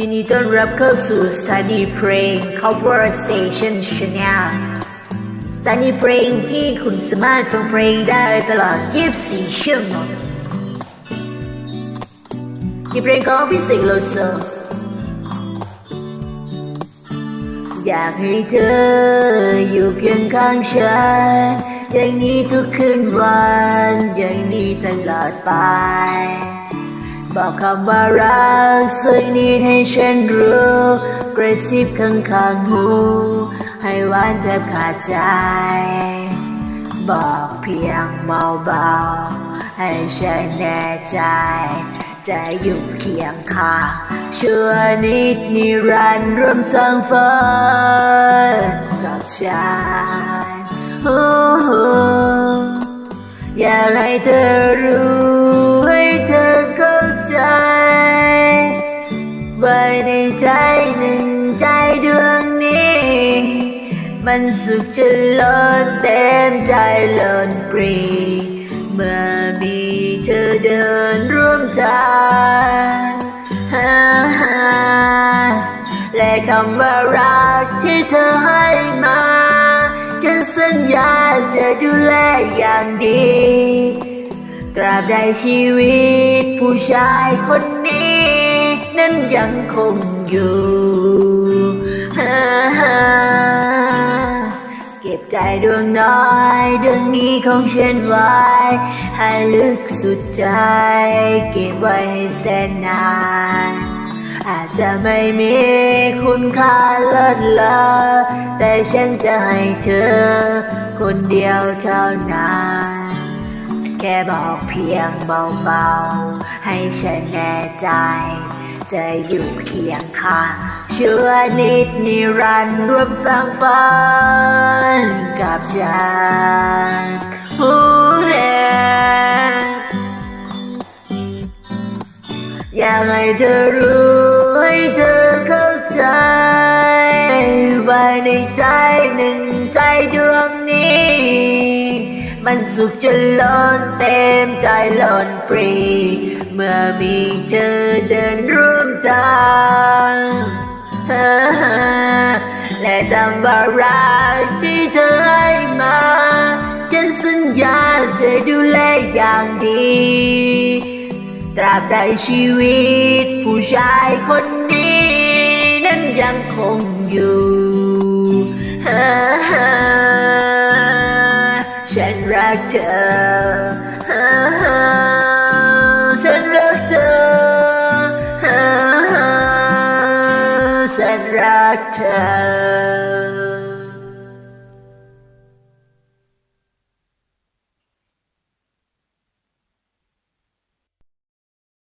ยินดีต้อนรับเข้าสู่สถานีเพลง Cover Station Channel สถานีเพลงที่คุณสามารถฟังเพลงได้ตลอด 24 ชั่วโมงที่เพลงของพิเศษโลโซอยากให้เธออยู่เคียงข้างฉันอย่างนี้ทุกคืนวัน อย่างนี้ตลอดไป บอกคำว่ารักสักนิดให้ฉันรู้กระซิบข้างข้างๆหู ให้หวานแทบขาดใจ บอกเพียงเบาๆ ให้ฉันแน่ใจ จะอยู่เคียงข้างชั่วนิดนิรันดร์ร่วมสร้างฝันกับฉันโอ้โหอยากให้เธอรู้ ใจหนึ่งใจดวงนี้ มันสุขจะล้นเต็มใจล้นปรีเมื่อมีเธอเดินร่วมทางและคำว่ารักที่เธอให้มา ฉันสัญญาจะดูแลอย่างดี ตราบใดชีวิตผู้ชายคนนี้ นั้นยังคง อยู่ฮ่าฮ่าเก็บใจดวงน้อยดวงนี้ของฉันไว้ให้ลึกสุดใจ เก็บไว้ให้แสนนาน อาจจะไม่มีคุณค่าเลิศเลอแต่ฉันจะให้เธอ คนเดียวเท่านั้นแค่บอกเพียงเบาๆ ให้ฉันแน่ใจ จะอยู่เคียงข้างเชื่อนิดนิรันดร์ร่วมสร้างฝันกับฉันฮูเล่อยากให้เธอรู้ให้เธอเข้าใจไว้ในใจหนึ่งใจดวงนี้ มันสุขจนล้นเต็มใจล้นปรี เมื่อมีเธอเดินร่วมทางและจำว่ารักที่เธอให้มาฉันสัญญาจะดูแลอย่างดี ตราบใดชีวิตผู้ชายคนนี้ นั้นยังคงอยู่ฉันรักเธอ Sandra Town.